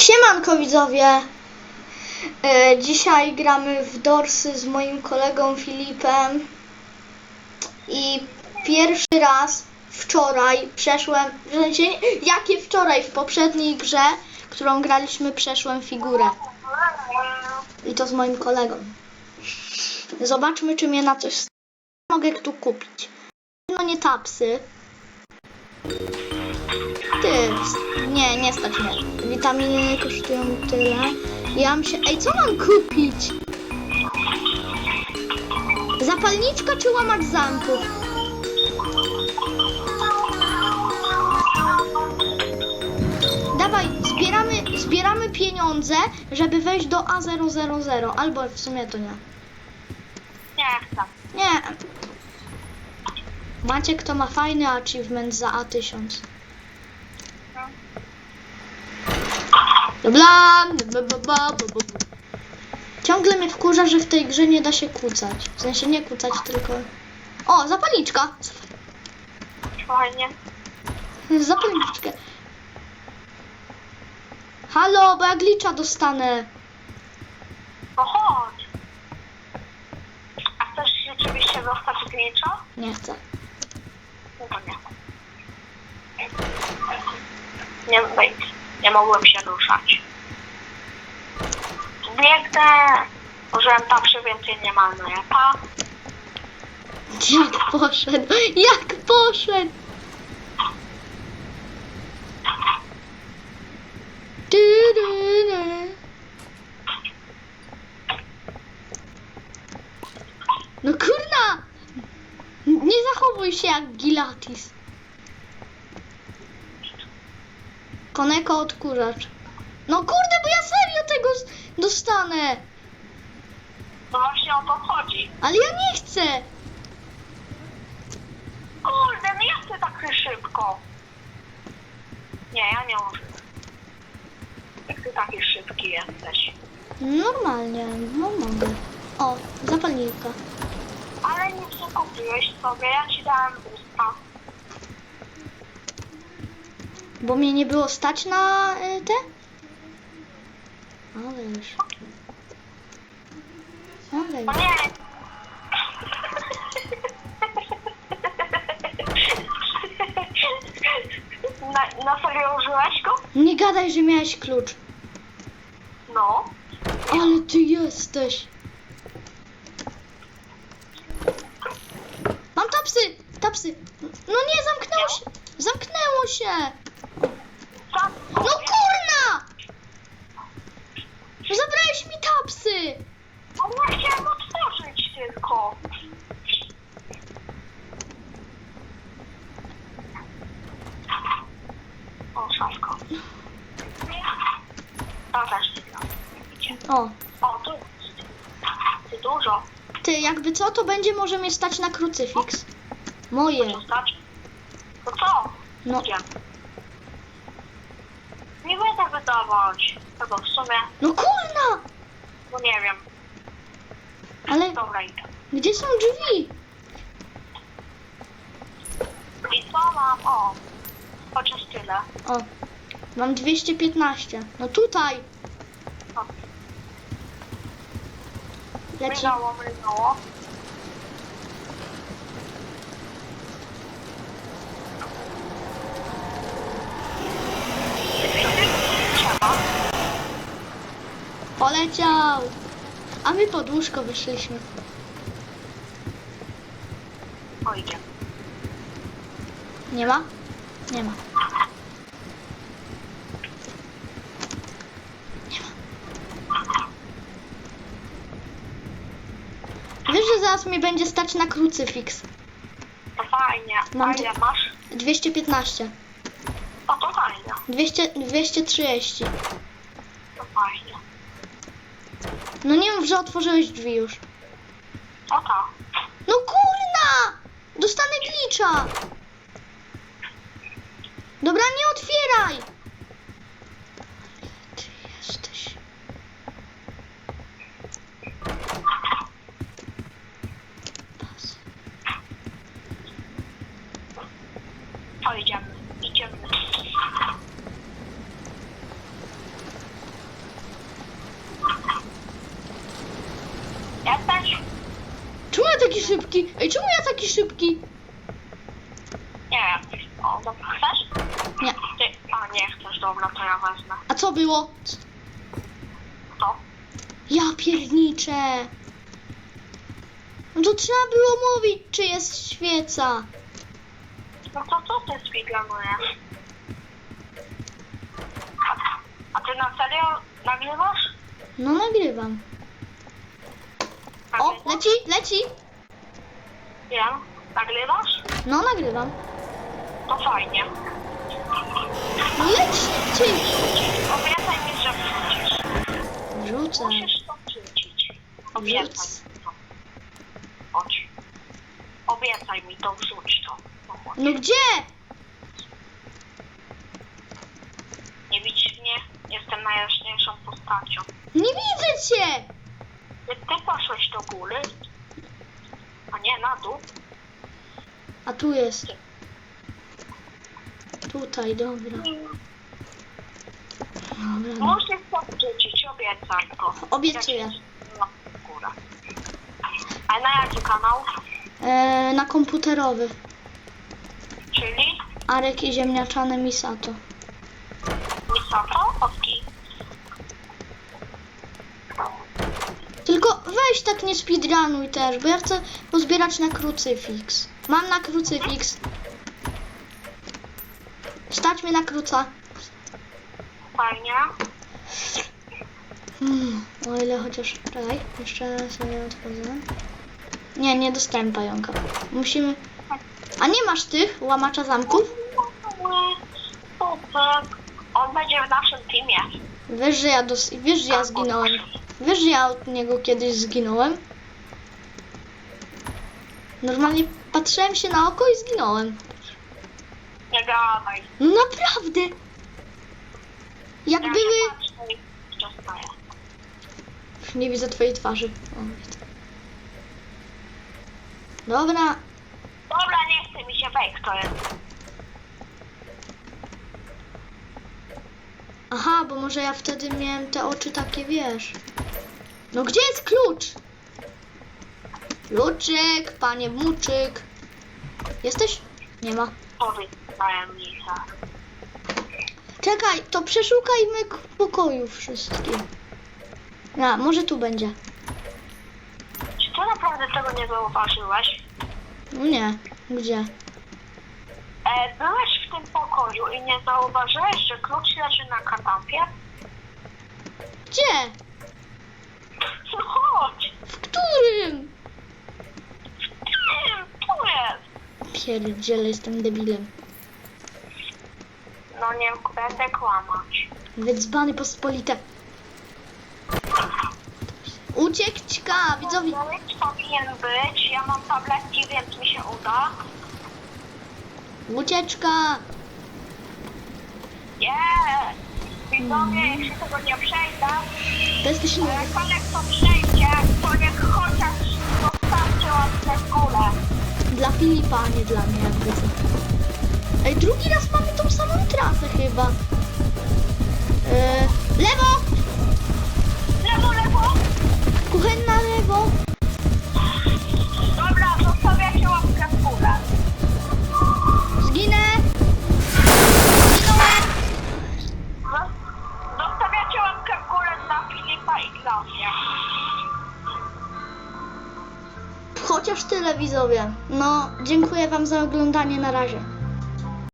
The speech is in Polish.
Siemanko widzowie! E, dzisiaj gramy w Dorsy z moim kolegą Filipem i pierwszy raz wczoraj przeszłem, w sensie, jakie wczoraj w poprzedniej grze, którą graliśmy, przeszłem figurę. I to z moim kolegą. Zobaczmy, czy mnie na coś mogę tu kupić. No nie tapsy. Ty, nie, nie stać mnie. Witaminy kosztują tyle. Ja mam się... Ej, co mam kupić? Zapalniczka czy łamacz zamków? Dawaj, zbieramy, zbieramy pieniądze, żeby wejść do A000. Albo w sumie to nie. Nie chcę. Nie. Maciek to ma fajny achievement za A1000. Ba. Ciągle mnie wkurza, że w tej grze nie da się kłócać. W sensie nie kłócać, tylko... O, zapalniczka! Fajnie. Zapalniczkę. Halo, bo ja glitcha dostanę. No chodź. A chcesz rzeczywiście dostać glitcha? Nie chcę. No nie. Nie wyjdź. Nie mogłem się ruszać. Biegnę. Użyłem się więcej nie ma no ja pa. Jak poszedł? Jak poszedł? Du, du, du. No kurna! Nie zachowuj się jak Gilatis. Koneko odkurzacz. No kurde, bo ja serio tego dostanę. No właśnie o to chodzi. Ale ja nie chcę. Kurde, no jak ty tak szybko? Nie, ja nie używam. Jak ty taki szybki jesteś. Normalnie, no mogę. O, zapalniczka. Ale nic nie kupiłeś sobie, ja ci dałem usta. Bo mnie nie było stać na y, te? Ale już. Ale już. nie. Na, na serio użyłeś go? Nie gadaj, że miałeś klucz. No. Ale ty jesteś. Mam tapsy! Tapsy! No nie, zamknęło się! Zamknęło się! Sam. No kurna! Zabrałeś mi tapsy! No ja chciałem otworzyć tylko. O, Widzicie? O, O, tu. Ty dużo. ty jakby co, to będzie może mnie stać na krucyfiks. Moje. To co? No, Gdzie? Nie będę wydawać. Tego w sumie, no kurna! no nie wiem. Ale Dobra, idę. gdzie są drzwi? I co mam? O, chociaż tyle. O, mam 215. No tutaj. Leci. Mrygało, mrygało. Poleciał. A my pod łóżko wyszliśmy. O, idzie. Nie ma? Nie ma. Nie ma. Wiesz, że zaraz mnie będzie stać na krucyfiks. To fajnie. Mam ile masz? 215. O, to fajnie. 200, 230. To fajnie. No nie mów, że otworzyłeś drzwi już. O tak. No kurna! Dostanę glitcha! Dobra, nie otwieraj! Idziemy, idziemy. Jesteś? Czemu ja taki szybki? Ej, czemu ja taki szybki? Nie. O, dobra, chcesz? Nie. Ty, a nie chcesz, dobra, to ja wezmę. A co było? To? Ja pierniczę. No to trzeba było mówić, czy jest świeca. No to co ty spiglanujesz? A ty na serio nagrywasz? No nagrywam. O, Nagrywasz? leci, leci. Wiem. Nagrywasz? No nagrywam. To fajnie. No leć szybciej. Obiecaj mi, że wrzucisz. Wrzucę. Musisz to wrzucić. Obiecaj Wrzuc. mi to. Chodź. Obiecaj mi to, wrzuć to. No chodź. No gdzie? Nie widzisz mnie? Jestem najjaśniejszą postacią. Nie widzę cię. Ty, ty poszłeś do góry? A nie, na dół? A tu jest. Tutaj, dobra. Dobra. Musisz to wrzucić, obiecaj to. Obiecuję. No. A na jaki kanał? E, na komputerowy. Czyli? Arek i ziemniaczane Misato. Tylko weź tak nie speedrunuj też, bo ja chcę pozbierać na krucyfiks. Mam na krucyfiks. Stać mnie na kruca. Fajnie. Hmm, o ile chociaż... Czekaj, jeszcze sobie otworzę. Nie, nie dostałem pająka. Musimy... A nie masz tych łamacza zamków? Super. On będzie w naszym teamie. Wiesz, że ja, dos... Wiesz, że ja zginąłem. Wiesz, że ja od niego kiedyś zginąłem? Normalnie patrzyłem się na oko i zginąłem. Nie gadaj. No naprawdę! Jak Ja się były... patrzę i dostaję. Nie widzę twojej twarzy. O, widzę. Dobra, Dobra, nie chce mi się fake to jest. Aha, bo może ja wtedy miałem te oczy takie, wiesz. No gdzie jest klucz? Kluczyk, panie Muczyk. Jesteś? Nie ma. Czekaj, to przeszukajmy k- pokoju wszystkie. A, może tu będzie. Czy ty naprawdę tego nie zauważyłeś? No nie, gdzie? E, byłeś w tym pokoju i nie zauważyłeś, że klucz leży na kanapie? Gdzie? No chodź! W którym? Tym, tu jest! Pierdziele, jestem debilem. No nie będę kłamać. Wydzbany pospolite. Ucieczka, widzowie. Być powinien być. Ja mam tabletki, więc mi się uda. Ucieczka. Nie! Widzowie, jeśli tego nie przejdę, To jesteś to jak Panek to przejdzie, to niech chociaż zostawcie łapkę w górę. dla Filipa, a nie dla mnie, jakby co. Ej, drugi raz mamy tą samą trasę chyba. E, lewo! Lewo, lewo! Kuchenna lewo! Dziękuję wam za oglądanie, na razie.